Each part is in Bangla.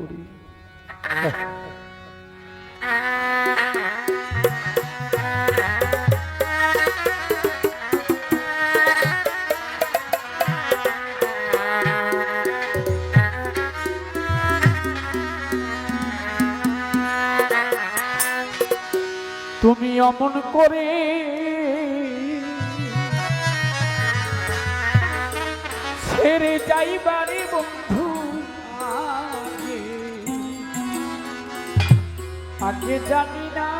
করি। তুমি অমন করে ছেড়ে যাইবারে বন্ধু। ากคิดจะกนี้นะ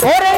¡Corre!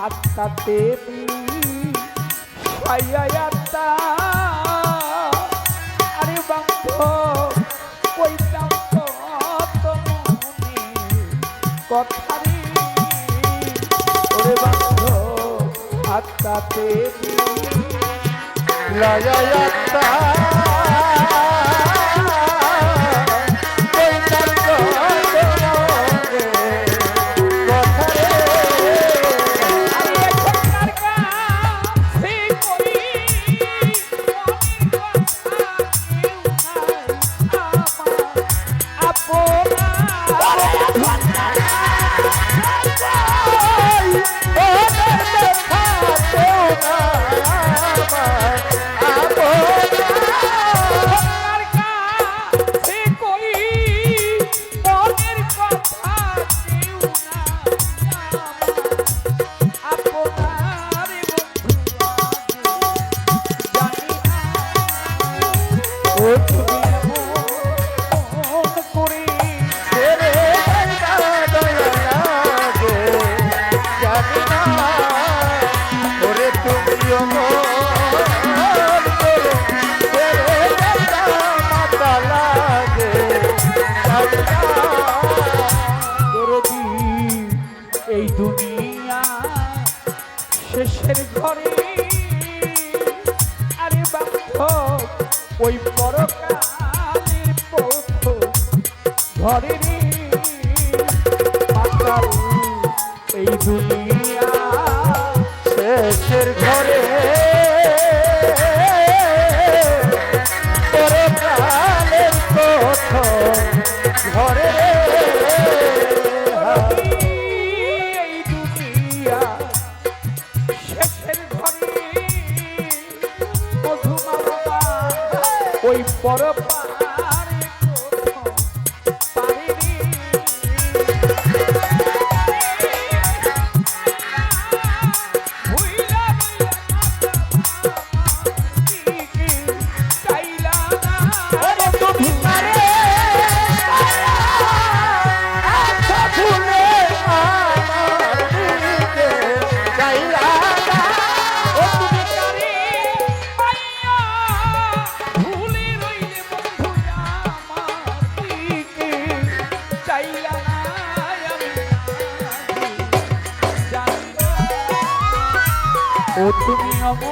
আত্মা দেবী আত্মা আরে বাংক কইতাম তো মনে কথা রে ওরে বাংক আত্মা দেবী লয় আত্মা এই দুনিয়া শেষের ঘরে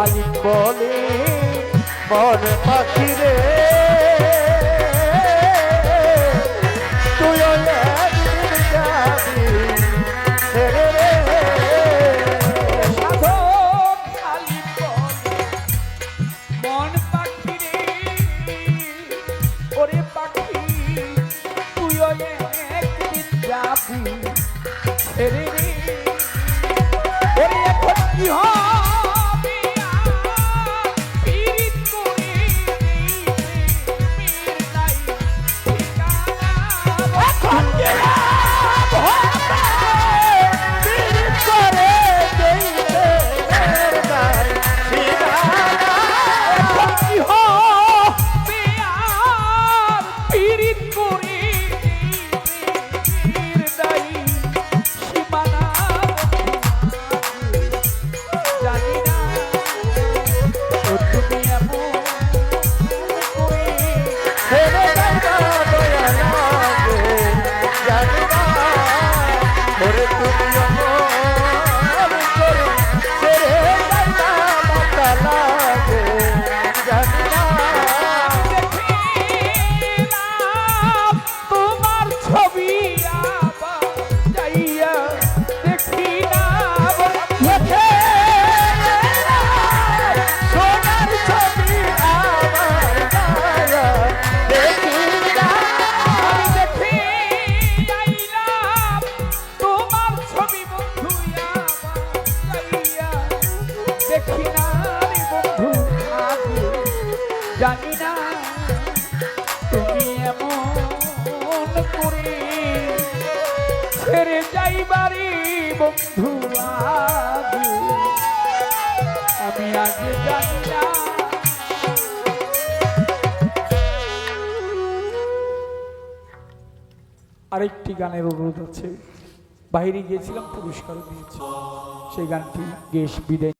আলিম বলে বন পাখি রে আরেকটি গানের অনুরোধ আছে। বাইরে গিয়েছিলাম পুরস্কার দিয়েছি। সেই গানটি গেস বিদায়